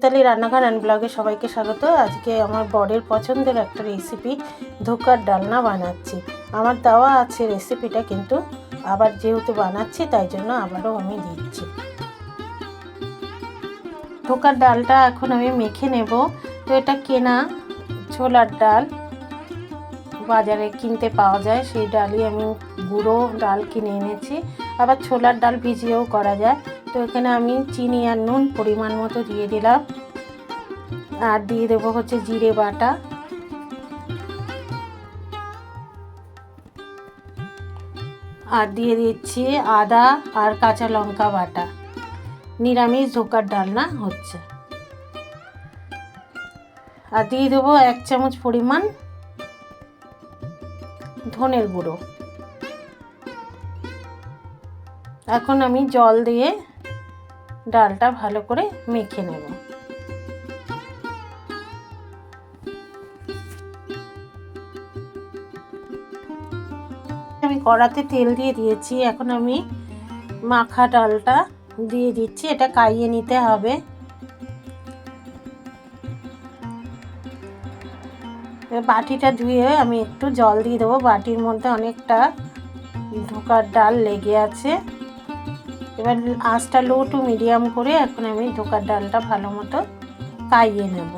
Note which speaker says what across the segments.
Speaker 1: তাহলে রান্নাঘর অ্যান্ড ব্লগে সবাইকে স্বাগত। আজকে আমার বরের পছন্দের একটা রেসিপি ধোকার ডালনা বানাচ্ছি। আমার দেওয়া আছে রেসিপিটা কিন্তু আবার যেহেতু বানাচ্ছি, তাই জন্য আবারও আমি দিচ্ছি। ধোকার ডালটা এখন আমি মেখে নেব। তো এটা কেনা ছোলার ডাল বাজারে কিনতে পাওয়া যায়। সেই ডালই আমি গুঁড়ো ডাল কিনে এনেছি। আবার ছোলার ডাল ভিজিয়েও করা যায়। তো এখানে আমি চিনি আর নুন পরিমাণ মতো দিয়ে দিলাম। আর দিয়ে দেবো হচ্ছে জিরে বাটা। আর দিয়ে দিচ্ছি আদা আর কাঁচা লঙ্কা বাটা। নিরামিষ ধোকার ডালনা হচ্ছে। আর দিয়ে দেবো এক চামচ পরিমাণ ধনের গুঁড়ো। এখন আমি জল দিয়ে ডালটা ভালো করে মেখে নেব। আমি কড়াতে তেল দিয়ে দিয়েছি, এখন আমি মাখা ডালটা দিয়ে দিচ্ছি, এটা কাইয়ে নিতে হবে। বাটিটা ধুয়ে আমি একটু জল দিয়ে দেবো, বাটির মধ্যে অনেকটা ধোকার ডাল লেগে আছে। এবার আঁচটা লো টু মিডিয়াম করে এখন আমি ধোকার ডালটা ভালো মতো কাইয়ে নেব।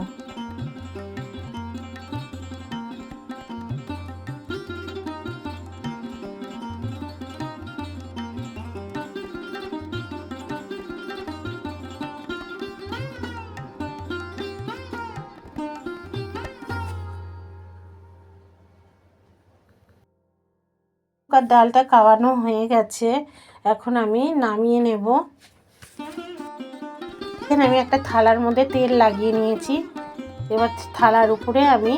Speaker 1: ডালটা খাওয়ানো হয়ে গেছে। এখন আমি নামিয়ে নেব। এখানে আমি একটা থালার মধ্যে তেল লাগিয়ে নিয়েছি। এবার থালার উপরে আমি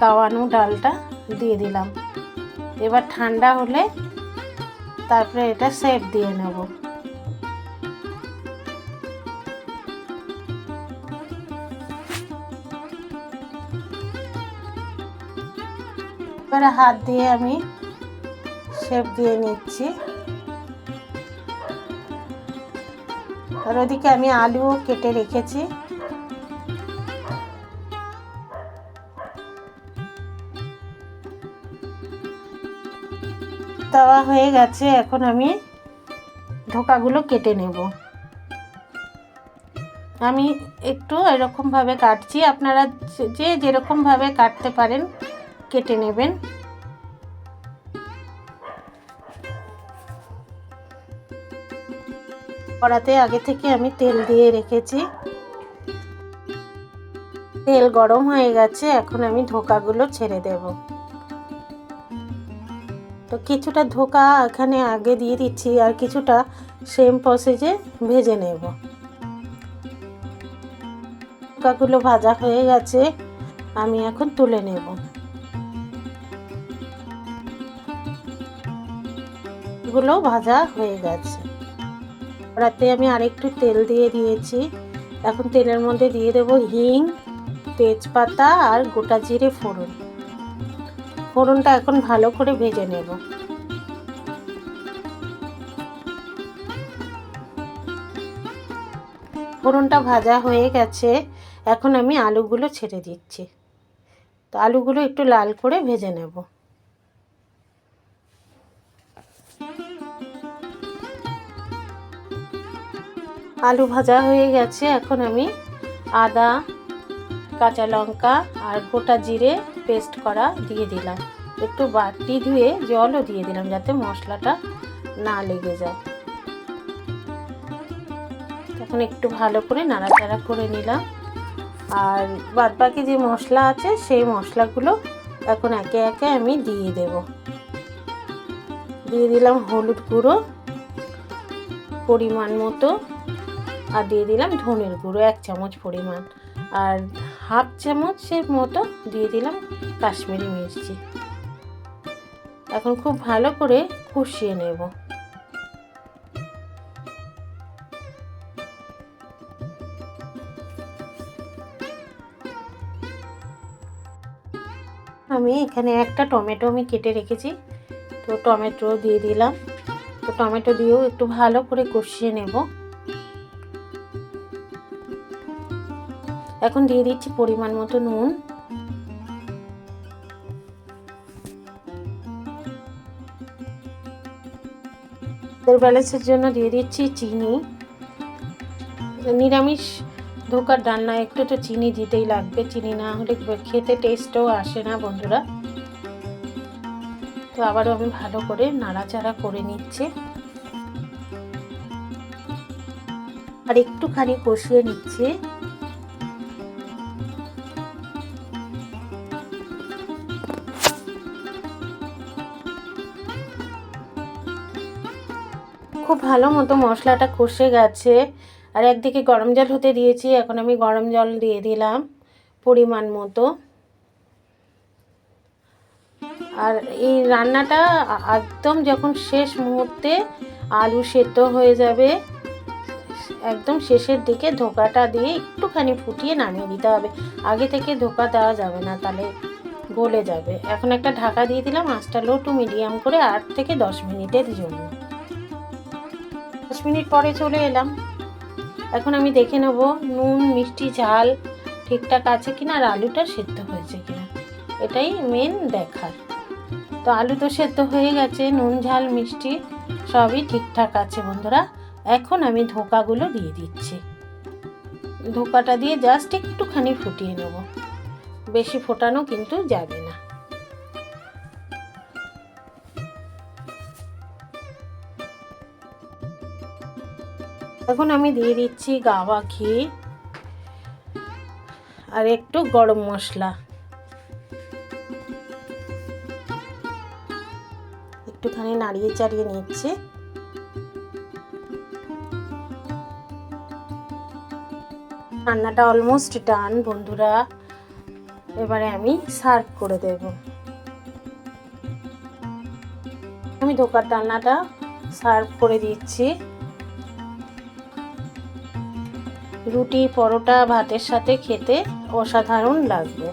Speaker 1: কাওয়ানো ডালটা দিয়ে দিলাম। এবার ঠান্ডা হলে তারপরে এটা সেপ দিয়ে নেব। এবারে হাত দিয়ে আমি শেপ দিয়ে নিচ্ছি। আর ওদিকে আমি আলুও কেটে রেখেছি। তাওয়া হয়ে গেছে, এখন আমি ধোকাগুলো কেটে নেব। আমি একটু এরকমভাবে কাটছি, আপনারা যে যেরকমভাবে কাটতে পারেন, কেটে নেবেন। কড়াতে আগে থেকে আমি তেল দিয়ে রেখেছি। তেল গরম হয়ে গেছে, এখন আমি ধোকাগুলো ছেড়ে দেব। তো কিছুটা ধোকা এখানে আগে দিয়ে দিচ্ছি, আর কিছুটা সেম প্রসেসে ভেজে নেব। ধোকাগুলো ভাজা হয়ে গেছে, আমি এখন তুলে নেব। এগুলো ভাজা হয়ে গেছে। কড়াতে আমি আরেকটু তেল দিয়ে দিয়েছি। এখন তেলের মধ্যে দিয়ে দেবো হিং, তেজপাতা আর গোটা জিরে ফোড়ন। ফোড়নটা এখন ভালো করে ভেজে নেব। ফোড়নটা ভাজা হয়ে গেছে। এখন আমি আলুগুলো ছেড়ে দিচ্ছি। তো আলুগুলো একটু লাল করে ভেজে নেব। আলু ভাজা হয়ে গেছে। এখন আমি আদা, কাঁচা লঙ্কা আর গোটা জিরে পেস্ট করা দিয়ে দিলাম। একটু বাটি ধুয়ে জলও দিয়ে দিলাম যাতে মশলাটা না লেগে যায়। এখন একটু ভালো করে নাড়াচাড়া করে নিলাম। আর বাদ বাকি যে মশলা আছে, সেই মশলাগুলো এখন একে একে আমি দিয়ে দেব। দিয়ে দিলাম হলুদ গুঁড়ো পরিমাণ মতো। আর দিয়ে দিলাম ধনের গুঁড়ো, এক চামচ পরিমাণ। আর হাফ চামচের মতো দিয়ে দিলাম কাশ্মীরি মির্চি। এখন খুব ভালো করে কষিয়ে নেব। আমি এখানে একটা টমেটো আমি কেটে রেখেছি। তো টমেটো দিয়ে দিলাম। তো টমেটো দিয়েও একটু ভালো করে কষিয়ে নেব। এখন দিয়ে দিচ্ছি পরিমাণ মতো নুন। ব্যালেন্সের জন্য দিয়ে দিচ্ছি চিনি। নিরামিষ ধোকার ডালনা একটু তো চিনি দিতেই লাগবে। চিনি না হলে খেতে টেস্টও আসে না বন্ধুরা। তো আবারও আমি ভালো করে নাড়াচাড়া করে নিচ্ছি। আর একটুখানি কষিয়ে নিচ্ছি। খুব ভালো মতো মশলাটা কষে গেছে। আর একদিকে গরম জল হতে দিয়েছি, এখন আমি গরম জল দিয়ে দিলাম পরিমাণ মতো। আর এই রান্নাটা একদম যখন শেষ মুহূর্তে আলু সেদ্ধ হয়ে যাবে, একদম শেষের দিকে ধোকাটা দিয়ে একটুখানি ফুটিয়ে নামিয়ে দিতে হবে। আগে থেকে ধোকা দেওয়া যাবে না, তাহলে গলে যাবে। এখন একটা ঢাকা দিয়ে দিলাম, আঁচটা লো টু মিডিয়াম করে আট থেকে দশ মিনিটের জন্য। দশ মিনিট পরে চলে এলাম। এখন আমি দেখে নেব নুন, মিষ্টি, ঝাল ঠিকঠাক আছে কিনা আর আলুটা সেদ্ধ হয়েছে কিনা। এটাই মেন দেখার। তো আলু তো সেদ্ধ হয়ে গেছে, নুন, ঝাল, মিষ্টি সবই ঠিকঠাক আছে বন্ধুরা। এখন আমি ধোকাগুলো দিয়ে দিচ্ছি। ধোকাটা দিয়ে জাস্ট একটুখানি ফুটিয়ে নেব। বেশি ফোটানো কিন্তু যাবে না। এখন আমি দিয়ে দিচ্ছি গাওয়া ঘি আর একটু গরম মশলা। একটুখানি নাড়িয়ে চাড়িয়ে নিচ্ছি। রান্নাটা অলমোস্ট ডান বন্ধুরা। এবারে আমি সার্ভ করে দেব। আমি ধোকার রান্নাটা সার্ভ করে দিচ্ছি। রুটি, পরোটা, ভাতের সাথে খেতে অসাধারণ লাগবে।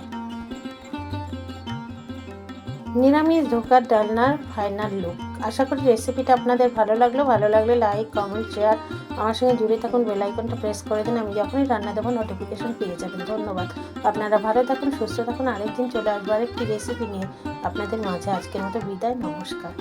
Speaker 1: নিরামিষ ধোকার ডালনার ফাইনাল লুক আশা করি রেসিপিটা আপনাদের ভালো লাগল। ভালো লাগলে লাইক কমেন্ট শেয়ার আমার সঙ্গে জুড়ে থাকুন বেল আইকনটা প্রেস করে দিন। আমি যখনই রান্না দেবো নোটিফিকেশন পেয়ে যাবেন। ধন্যবাদ। আপনারা ভালো থাকুন, সুস্থ থাকুন। আরেকদিন চলে আসব আরেকটি রেসিপি নিয়ে। আপনাদের মাঝে আজকের মতো বিদায়, নমস্কার।